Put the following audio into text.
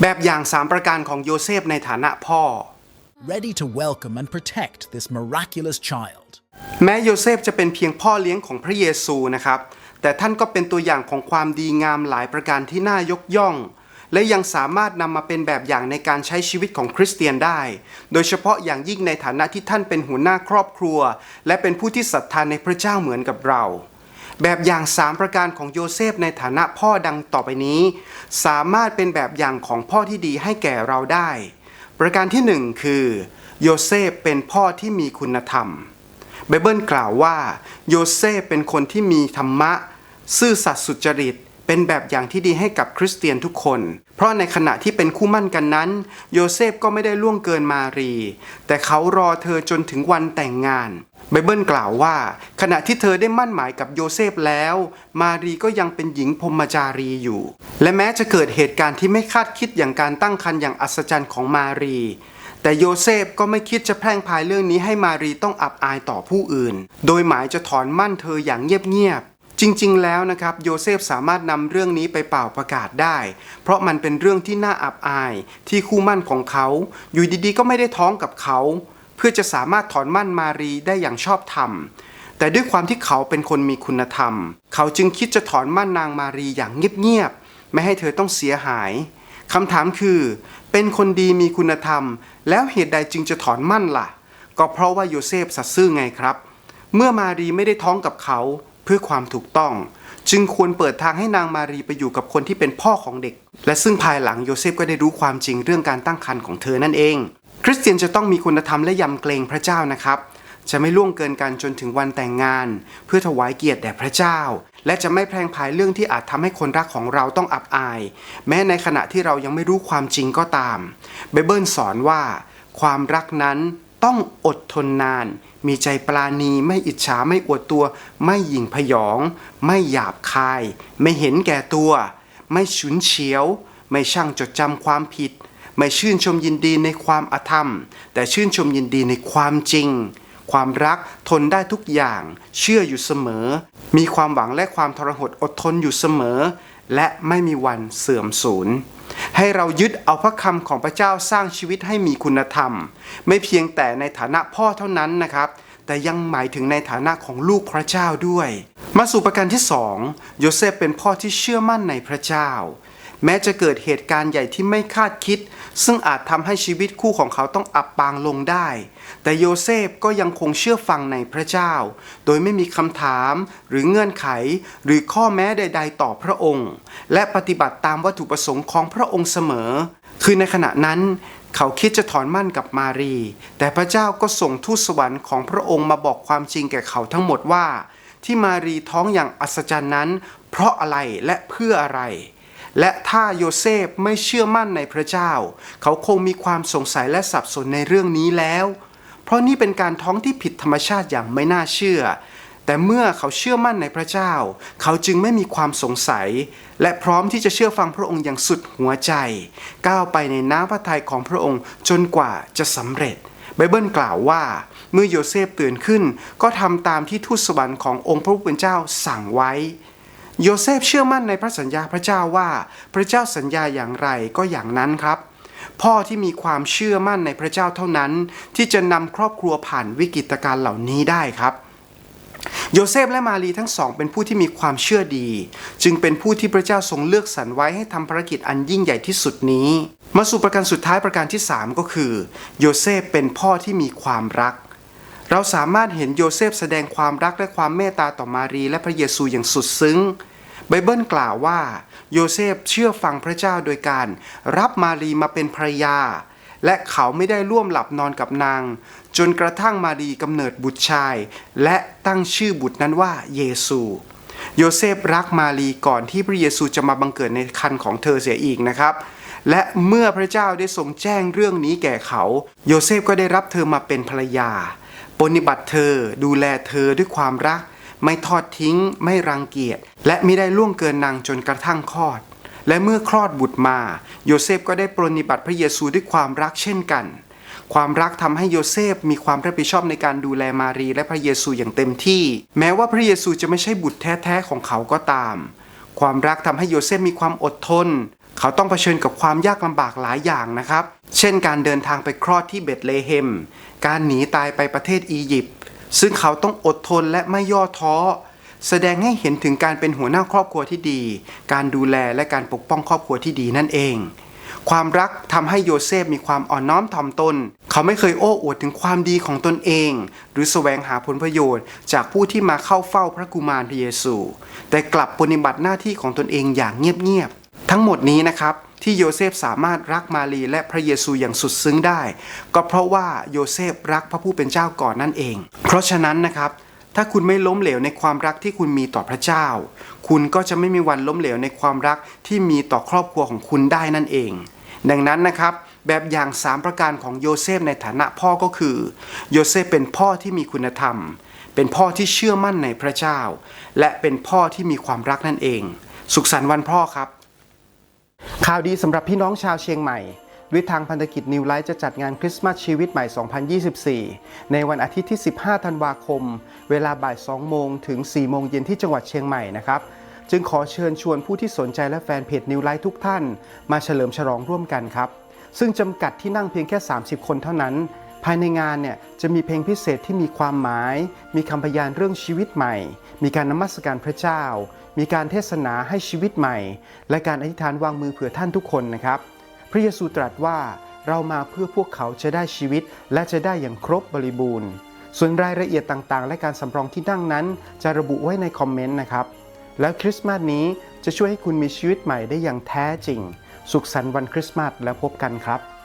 แบบอย่างสามประการของโยเซฟในฐานะพ่อ ready to welcome and protect this miraculous child. แม้โยเซฟจะเป็นเพียงพ่อเลี้ยงของพระเยซูนะครับ แต่ท่านก็เป็นตัวอย่างของความดีงามหลายประการที่น่ายกย่อง และยังสามารถนำมาเป็นแบบอย่างในการใช้ชีวิตของคริสเตียนได้ โดยเฉพาะอย่างยิ่งในฐานะที่ท่านเป็นหัวหน้าครอบครัว และเป็นผู้ที่ศรัทธาในพระเจ้าเหมือนกับเรา แบบอย่างสามประการของโยเซฟในฐานะพ่อดังต่อไปนี้ สามารถเป็นแบบอย่างของพ่อที่ดีให้แก่เราได้ ประการที่หนึ่งคือ โยเซฟเป็นพ่อที่มีคุณธรรมไบเบิลกล่าวว่า โยเซฟเป็นคนที่มีธรรมะ ซื่อสัตย์สุจริต เป็นแบบอย่างที่ดีให้กับคริสเตียนทุกคน เพราะในขณะที่เป็นคู่มั่นกันนั้น โยเซฟก็ไม่ได้ล่วงเกินมารี แต่เขารอเธอจนถึงวันแต่งงานไบเบิลกล่าวว่า ขณะที่เธอได้มั่นหมายกับโยเซฟแล้ว มารีก็ยังเป็นหญิงพรมจารีอยู่ และแม้จะเกิดเหตุการณ์ที่ไม่คาดคิดอย่างการตั้งครรภ์อย่างอัศจรรย์ของมารี แต่โยเซฟก็ไม่คิดจะแพร่งพายเรื่องนี้ให้มารีต้องอับอายต่อผู้อื่น โดยหมายจะถอนมั่นเธออย่างเงียบๆ จริงๆ แล้วนะครับโยเซฟสามารถนำเรื่องนี้ไปเป่าประกาศได้ เพราะมันเป็นเรื่องที่น่าอับอายที่คู่มั่นของเขา อยู่ดีๆ ก็ไม่ได้ท้องกับเขา เพื่อจะสามารถถอนมั่นมารีได้อย่างชอบธรรม แต่ด้วยความที่เขาเป็นคนมีคุณธรรม เขาจึงคิดจะถอนมั่นนางมารีอย่างเงียบๆไม่ให้เธอต้องเสียหายคำถามคือ เป็นคนดีมีคุณธรรม แล้วเหตุใดจึงจะถอนมั่นล่ะ ก็เพราะว่าโยเซฟสัตย์ซื่อไงครับ เมื่อมารีไม่ได้ท้องกับเขา เพื่อความถูกต้อง จึงควรเปิดทางให้นางมารีไปอยู่กับคนที่เป็นพ่อของเด็ก และซึ่งภายหลังโยเซฟก็ได้รู้ความจริงเรื่องการตั้งครรภ์ของเธอนั่นเอง คริสเตียนจะต้องมีคุณธรรมและยำเกรงพระเจ้านะครับจะไม่ล่วงเกินกันจนถึงวันแต่งงาน เพื่อถวายเกียรติแด่พระเจ้า และจะไม่แพร่งพายเรื่องที่อาจทำให้คนรักของเราต้องอับอาย แม้ในขณะที่เรายังไม่รู้ความจริงก็ตามไบเบิลสอนว่า ความรักนั้นต้องอดทนนานมีใจปราณีไม่อิจฉาไม่อวดตัว ไม่หยิ่งพยอง ไม่หยาบคาย ไม่เห็นแก่ตัว ไม่ฉุนเฉียว ไม่ช่างจดจำความผิด ไม่ชื่นชมยินดีในความอธรรม แต่ชื่นชมยินดีในความจริง ความรักทนได้ทุกอย่าง เชื่ออยู่เสมอ มีความหวังและความทรหดอดทนอยู่เสมอ และไม่มีวันเสื่อมสูญ ให้เรายึดเอาพระคำของพระเจ้าสร้างชีวิตให้มีคุณธรรม ไม่เพียงแต่ในฐานะพ่อเท่านั้นนะครับ แต่ยังหมายถึงในฐานะของลูกพระเจ้าด้วย มาสู่ประการที่สองโยเซฟเป็นพ่อที่เชื่อมั่นในพระเจ้า แม้จะเกิดเหตุการณ์ใหญ่ที่ไม่คาดคิด ซึ่งอาจทำให้ชีวิตคู่ของเขาต้องอับปางลงได้ แต่โยเซฟก็ยังคงเชื่อฟังในพระเจ้า โดยไม่มีคำถามหรือเงื่อนไข หรือข้อแม้ใด ๆ ต่อพระองค์ และปฏิบัติตามวัตถุประสงค์ของพระองค์เสมอ คือในขณะนั้นเขาคิดจะถอนมั่นกับมารี แต่พระเจ้าก็ส่งทูตสวรรค์ของพระองค์มาบอกความจริงแก่เขาทั้งหมดว่า ที่มารีท้องอย่างอัศจรรย์นั้น เพราะอะไรและเพื่ออะไร และถ้าโยเซฟไม่เชื่อมั่นในพระเจ้า เขาคงมีความสงสัยและสับสนในเรื่องนี้แล้ว เพราะนี่เป็นการท้องที่ผิดธรรมชาติอย่างไม่น่าเชื่อ แต่เมื่อเขาเชื่อมั่นในพระเจ้า เขาจึงไม่มีความสงสัย และพร้อมที่จะเชื่อฟังพระองค์อย่างสุดหัวใจ ก้าวไปในน้ำพระทัยของพระองค์จนกว่าจะสำเร็จไบเบิลกล่าวว่าเมื่อโยเซฟตื่นขึ้น ก็ทำตามที่ทูตสวรรค์ขององค์พระผู้เป็นเจ้าสั่งไว้ โยเซฟเชื่อมั่นในพระสัญญาพระเจ้าว่า พระเจ้าสัญญาอย่างไรก็อย่างนั้นครับ พ่อที่มีความเชื่อมั่นในพระเจ้าเท่านั้น ที่จะนำครอบครัวผ่านวิกฤตการณ์เหล่านี้ได้ครับโยเซฟและมารีทั้งสองเป็นผู้ที่มีความเชื่อดี จึงเป็นผู้ที่พระเจ้าทรงเลือกสรรไว้ให้ทำภารกิจอันยิ่งใหญ่ที่สุดนี้ มาสู่ประการสุดท้ายประการที่ 3 ก็คือ โยเซฟเป็นพ่อที่มีความรัก เราสามารถเห็นโยเซฟแสดงความรักและความเมตตาต่อมารีและพระเยซูอย่างสุดซึ้ง ไบเบิลกล่าวว่า โยเซฟเชื่อฟังพระเจ้าโดยการรับมารีมาเป็นภรรยา และเขาไม่ได้ร่วมหลับนอนกับนาง จนกระทั่งมารีกำเนิดบุตรชาย และตั้งชื่อบุตรนั้นว่าเยซูโยเซฟรักมารีก่อนที่พระเยซูจะมาบังเกิดในคันของเธอเสียอีกนะครับ และเมื่อพระเจ้าได้ทรงแจ้งเรื่องนี้แก่เขา โยเซฟก็ได้รับเธอมาเป็นภรรยา ปฏิบัติเธอดูแลเธอด้วยความรัก ไม่ทอดทิ้ง ไม่รังเกียจ และไม่ได้ล่วงเกินนางจนกระทั่งคลอด และเมื่อคลอดบุตรมา โยเซฟก็ได้ปรนิบัติพระเยซูด้วยความรักเช่นกัน ความรักทำให้โยเซฟมีความรับผิดชอบในการดูแลมารีและพระเยซูอย่างเต็มที่ แม้ว่าพระเยซูจะไม่ใช่บุตรแท้ๆของเขาก็ตาม ความรักทำให้โยเซฟมีความอดทน เขาต้องเผชิญกับความยากลำบากหลายอย่างนะครับ เช่นการเดินทางไปคลอดที่เบตเลเฮม การหนีตายไปประเทศอียิปต์ ซึ่งเขาต้องอดทนและไม่ย่อท้อ แสดงให้เห็นถึงการเป็นหัวหน้าครอบครัวที่ดี การดูแลและการปกป้องครอบครัวที่ดีนั่นเอง ความรักทำให้โยเซฟมีความอ่อนน้อมถ่อมตน เขาไม่เคยโอ้อวดถึงความดีของตนเอง หรือแสวงหาผลประโยชน์ จากผู้ที่มาเข้าเฝ้าพระกุมารพระเยซู แต่กลับปฏิบัติหน้าที่ของตนเองอย่างเงียบๆ ทั้งหมดนี้นะครับที่โยเซฟสามารถรักมารีและพระเยซูอย่างสุดซึ้งได้ ก็เพราะว่าโยเซฟรักพระผู้เป็นเจ้าก่อนนั่นเอง เพราะฉะนั้นนะครับ ถ้าคุณไม่ล้มเหลวในความรักที่คุณมีต่อพระเจ้า คุณก็จะไม่มีวันล้มเหลวในความรักที่มีต่อครอบครัวของคุณได้นั่นเอง ดังนั้นนะครับแบบอย่าง 3 ประการของโยเซฟในฐานะพ่อก็คือ โยเซฟเป็นพ่อที่มีคุณธรรม เป็นพ่อที่เชื่อมั่นในพระเจ้า และเป็นพ่อที่มีความรักนั่นเอง สุขสันต์วันพ่อครับ ข่าวดีสำหรับพี่น้องชาวเชียงใหม่ด้วยทางพันธกิจนิวไลท์จะจัดงานคริสต์มาสชีวิตใหม่ 2024 ในวันอาทิตย์ที่ 15 ธันวาคม เวลาบ่าย 2 โมงถึง 4 โมงเย็นที่จังหวัดเชียงใหม่นะครับ จึงขอเชิญชวนผู้ที่สนใจและแฟนเพจนิวไลท์ทุกท่าน มาเฉลิมฉลองร่วมกันครับ ซึ่งจำกัดที่นั่งเพียงแค่ 30 คนเท่านั้น ภายในงานเนี่ยจะมีเพลงพิเศษที่มีความหมาย มีคำพยานเรื่องชีวิตใหม่ มีการนมัสการพระเจ้า มีการเทศนาให้ชีวิตใหม่ และการอธิษฐานวางมือเผื่อท่านทุกคนนะครับ พระเยซูตรัสว่าเรามาเพื่อพวกเขาจะได้ชีวิต และจะได้อย่างครบบริบูรณ์ ส่วนรายละเอียดต่างๆ และการสำรองที่นั่งนั้น จะระบุไว้ในคอมเมนต์นะครับ แล้วคริสต์มาสนี้จะช่วยให้คุณมีชีวิตใหม่ได้อย่างแท้จริง สุขสันต์วันคริสต์มาสแล้วพบกันครับ